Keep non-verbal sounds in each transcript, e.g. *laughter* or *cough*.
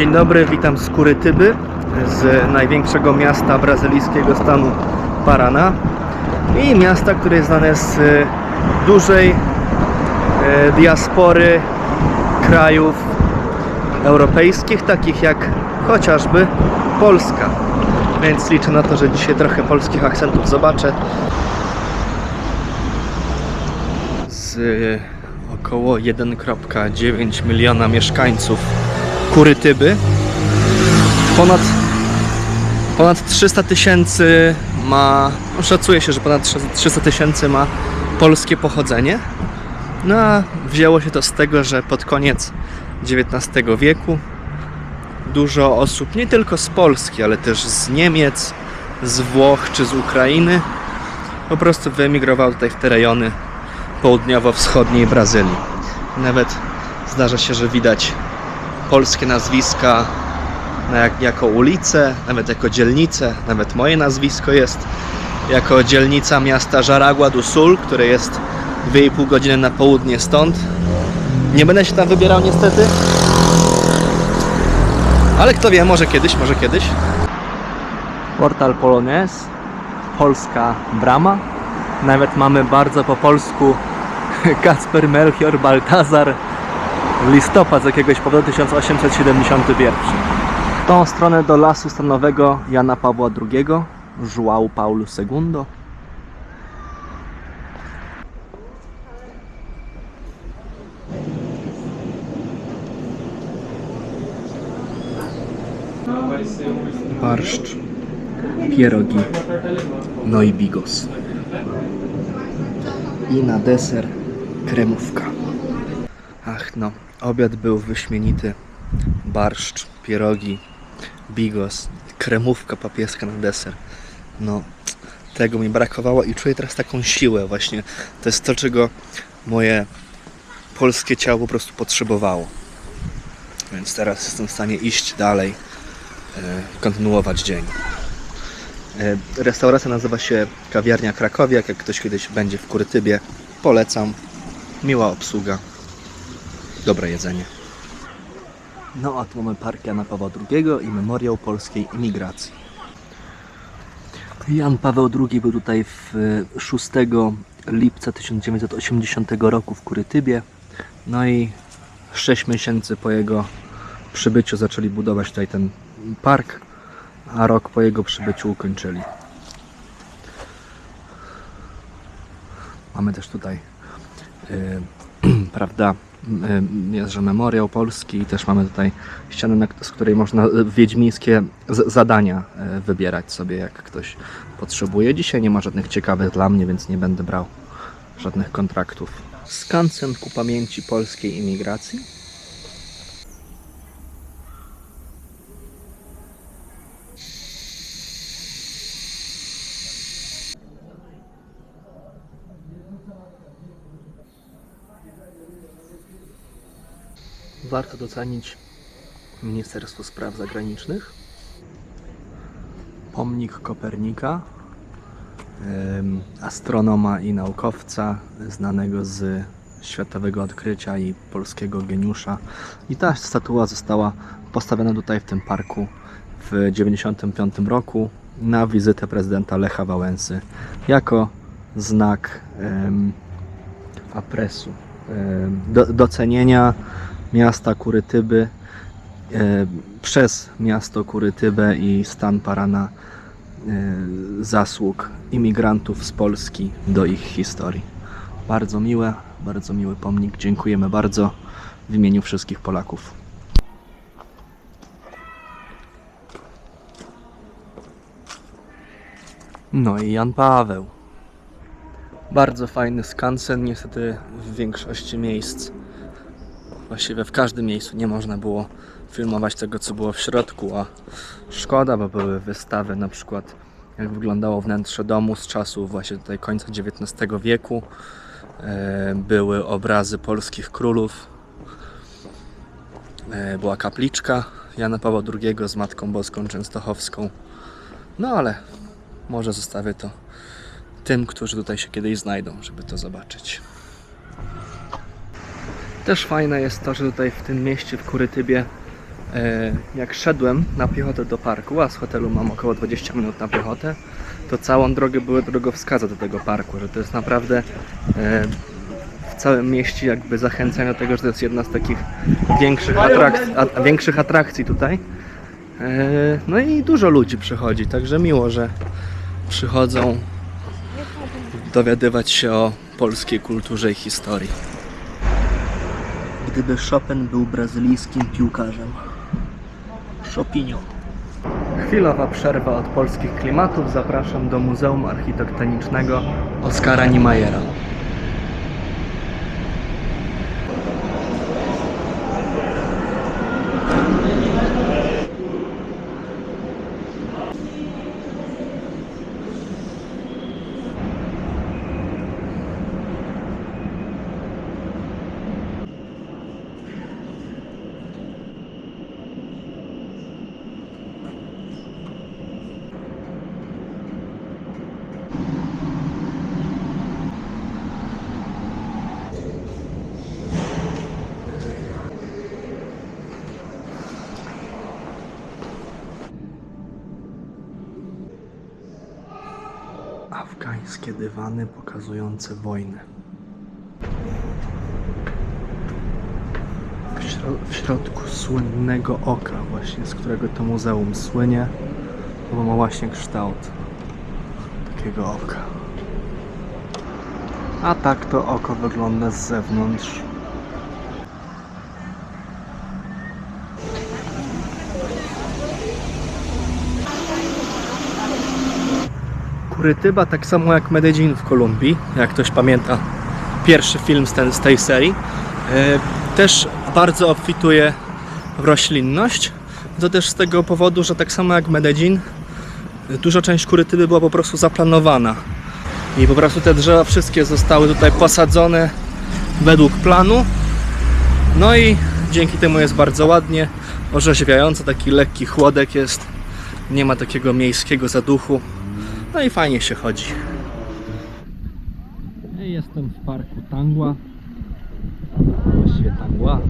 Dzień dobry, witam z Kurytyby, z największego miasta brazylijskiego stanu Parana i miasta, które jest znane z e, dużej e, diaspory krajów europejskich, takich jak chociażby Polska. Więc liczę na to, że dzisiaj trochę polskich akcentów zobaczę. Z e, około 1,9 miliona mieszkańców Kurytyby ponad, ponad 300 tysięcy ma, no szacuje się, że ponad 300 tysięcy ma polskie pochodzenie. No a wzięło się to z tego, że pod koniec XIX wieku dużo osób, nie tylko z Polski, ale też z Niemiec, z Włoch czy z Ukrainy, po prostu wyemigrowało tutaj w te rejony południowo-wschodniej Brazylii. Nawet zdarza się, że widać polskie nazwiska na jak, jako ulice, nawet jako dzielnice, nawet moje nazwisko jest jako dzielnica miasta Żaragua do Sul, które jest 2,5 godziny na południe stąd. Nie będę się tam wybierał niestety, ale kto wie, może kiedyś, może kiedyś. Portal Polonez, polska brama. Nawet mamy bardzo po polsku *laughs* Kacper Melchior Baltazar listopad z jakiegoś powodu 1871. W tą stronę do lasu stanowego Jana Pawła II, João Paulo II. Barszcz, pierogi, no i bigos. I na deser kremówka. Ach no, obiad był wyśmienity. Barszcz, pierogi, bigos, kremówka papieska na deser. No, tego mi brakowało i czuję teraz taką siłę właśnie. To jest to, czego moje polskie ciało po prostu potrzebowało. Więc teraz jestem w stanie iść dalej, e, kontynuować dzień. E, Restauracja nazywa się Kawiarnia Krakowiak. Jak ktoś kiedyś będzie w Kurytybie, polecam. Miła obsługa dobre jedzenie. No a tu mamy Park Jana Pawła II i Memoriał Polskiej Imigracji. Jan Paweł II był tutaj w e, 6 lipca 1980 roku w Kurytybie. No i 6 miesięcy po jego przybyciu zaczęli budować tutaj ten park, a rok po jego przybyciu ukończyli. Mamy też tutaj e, *clears throat* prawda, jest, że memoriał polski i też mamy tutaj ścianę, z której można y, wiedźmińskie zadania y, wybierać sobie, jak ktoś potrzebuje. Dzisiaj nie ma żadnych ciekawych dla mnie, więc nie będę brał żadnych kontraktów. Skansen ku pamięci polskiej imigracji. Warto docenić Ministerstwo Spraw Zagranicznych. Pomnik Kopernika, astronoma i naukowca znanego z światowego odkrycia i polskiego geniusza. I ta statua została postawiona tutaj w tym parku w 1995 roku na wizytę prezydenta Lecha Wałęsy jako znak em, apresu, em, do, docenienia miasta Kurytyby e, przez miasto Kurytybę i stan Parana e, zasług imigrantów z Polski do ich historii. Bardzo miłe, bardzo miły pomnik. Dziękujemy bardzo w imieniu wszystkich Polaków. No i Jan Paweł. Bardzo fajny skansen, niestety w większości miejsc właściwie w każdym miejscu nie można było filmować tego, co było w środku, a szkoda, bo były wystawy, na przykład jak wyglądało wnętrze domu z czasów właśnie tutaj końca XIX wieku. E, Były obrazy polskich królów. E, Była kapliczka Jana Pawła II z Matką Boską Częstochowską. No ale może zostawię to tym, którzy tutaj się kiedyś znajdą, żeby to zobaczyć. Też fajne jest to, że tutaj w tym mieście, w Kurytybie, E, Jak szedłem na piechotę do parku, a z hotelu mam około 20 minut na piechotę, to całą drogę były drogowskazy do tego parku, że to jest naprawdę e, w całym mieście jakby zachęcanie do tego, że to jest jedna z takich większych atrakcji, a, większych atrakcji tutaj. E, No i dużo ludzi przychodzi, także miło, że przychodzą dowiadywać się o polskiej kulturze i historii. Gdyby Chopin był brazylijskim piłkarzem. Chopinio. Chwilowa przerwa od polskich klimatów. Zapraszam do Muzeum Architektonicznego Oskara Niemajera. Afgańskie dywany pokazujące wojnę. W, śro- w środku słynnego oka, właśnie z którego to muzeum słynie, bo ma właśnie kształt takiego oka. A tak to oko wygląda z zewnątrz. Kurytyba, tak samo jak Medellin w Kolumbii, jak ktoś pamięta pierwszy film z, ten, z tej serii, e, też bardzo obfituje w roślinność. To też z tego powodu, że tak samo jak Medellin, duża część Kurytyby była po prostu zaplanowana. I po prostu te drzewa wszystkie zostały tutaj posadzone według planu. No i dzięki temu jest bardzo ładnie, orzeźwiająco, taki lekki chłodek jest. Nie ma takiego miejskiego zaduchu. No i fajnie się chodzi. Jestem w parku Tangła. Właściwie Tangła.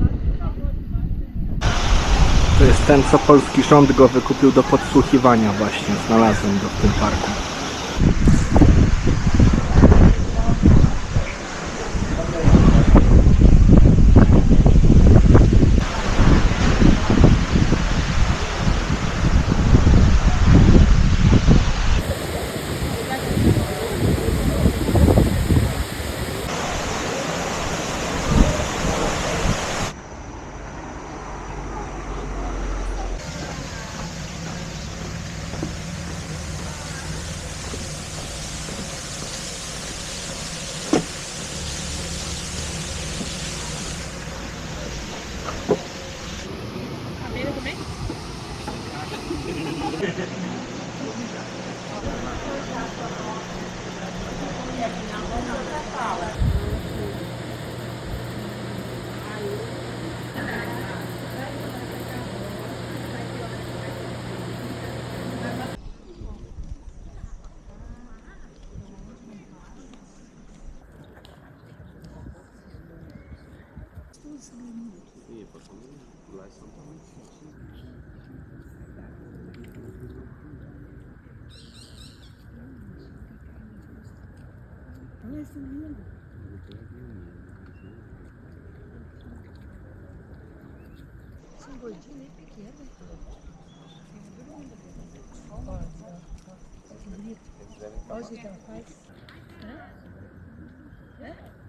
To jest ten, co polski rząd go wykupił do podsłuchiwania właśnie. Znalazłem go w tym parku. Sì, per come la Olha tá. esse é lindo. São gordinhos nem Pequeno. Olha o jeito que ela faz. Né? Né?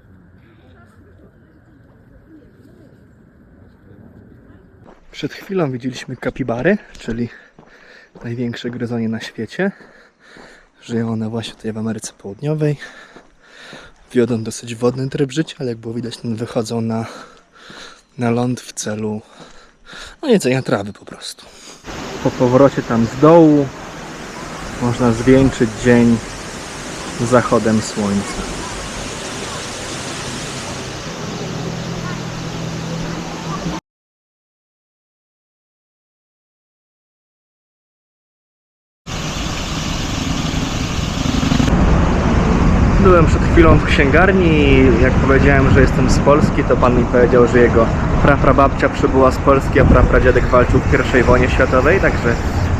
Przed chwilą widzieliśmy kapibary, czyli największe gryzonie na świecie. Żyją one właśnie tutaj w Ameryce Południowej. Wiodą dosyć wodny tryb życia, ale jak było widać, wychodzą na, na ląd w celu no, jedzenia trawy po prostu. Po powrocie tam z dołu można zwieńczyć dzień zachodem słońca. Byłem przed chwilą w księgarni i jak powiedziałem, że jestem z Polski, to pan mi powiedział, że jego praprababcia przybyła z Polski, a prapradziadek walczył w I wojnie światowej, także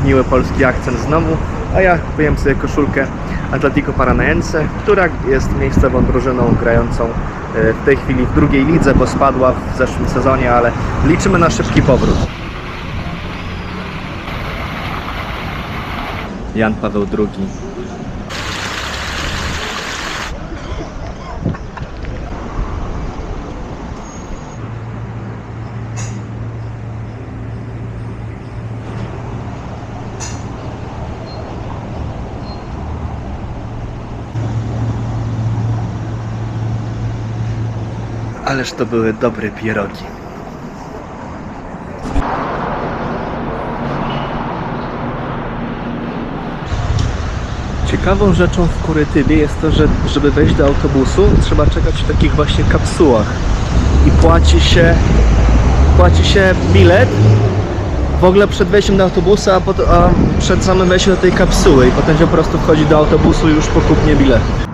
miły polski akcent znowu. A ja kupiłem sobie koszulkę Atletico Paranaense, która jest miejscową drużyną grającą e, w tej chwili w drugiej lidze, bo spadła w zeszłym sezonie, ale liczymy na szybki powrót. Jan Paweł II. Ależ to były dobre pierogi. Ciekawą rzeczą w Kurytybie jest to, że żeby wejść do autobusu trzeba czekać w takich właśnie kapsułach i płaci się płaci się bilet w ogóle przed wejściem do autobusu, a, pot- a przed samym wejściem do tej kapsuły i potem się po prostu wchodzi do autobusu już po kupnie biletu.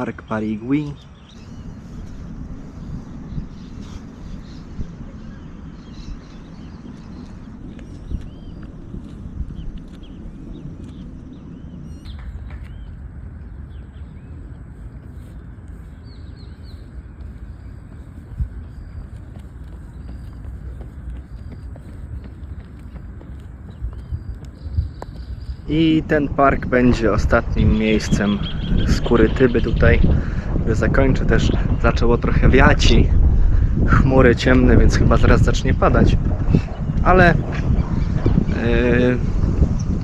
Park Parigui. I ten park będzie ostatnim miejscem z Kurytyby tutaj. Zakończę też, zaczęło trochę wiać i chmury ciemne, więc chyba zaraz zacznie padać. Ale yy,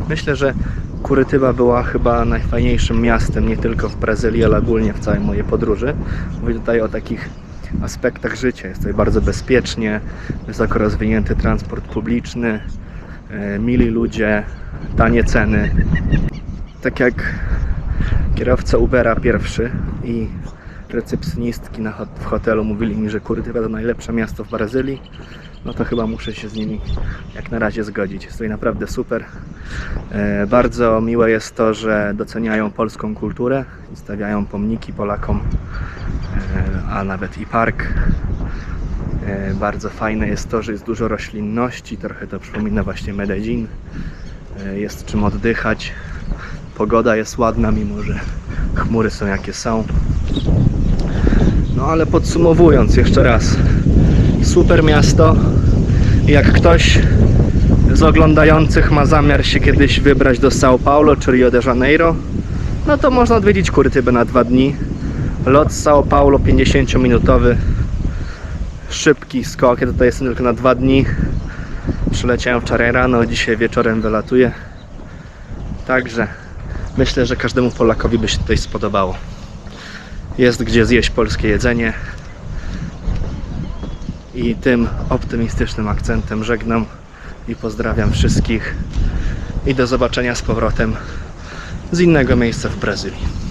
myślę, że Kurytyba była chyba najfajniejszym miastem, nie tylko w Brazylii, ale ogólnie w całej mojej podróży. Mówię tutaj o takich aspektach życia. Jest tutaj bardzo bezpiecznie, wysoko rozwinięty transport publiczny, mili ludzie, tanie ceny. Tak jak kierowca Ubera pierwszy i recepcjonistki w hotelu mówili mi, że Kurtyba to najlepsze miasto w Brazylii, no to chyba muszę się z nimi jak na razie zgodzić. Jest tutaj naprawdę super. E, bardzo miłe jest to, że doceniają polską kulturę i stawiają pomniki Polakom, e, a nawet i park. E, Bardzo fajne jest to, że jest dużo roślinności, trochę to przypomina właśnie Medellin. E, Jest czym oddychać. Pogoda jest ładna, mimo że chmury są jakie są. No ale podsumowując jeszcze raz, super miasto. Jak ktoś z oglądających ma zamiar się kiedyś wybrać do São Paulo czy Rio de Janeiro, no to można odwiedzić Kurtybę na dwa dni. Lot z São Paulo 50-minutowy, szybki skok. Ja tutaj jestem tylko na dwa dni. Przyleciałem wczoraj rano, dzisiaj wieczorem wylatuję. Także myślę, że każdemu Polakowi by się tutaj spodobało. Jest gdzie zjeść polskie jedzenie. I tym optymistycznym akcentem żegnam i pozdrawiam wszystkich. I do zobaczenia z powrotem z innego miejsca w Brazylii.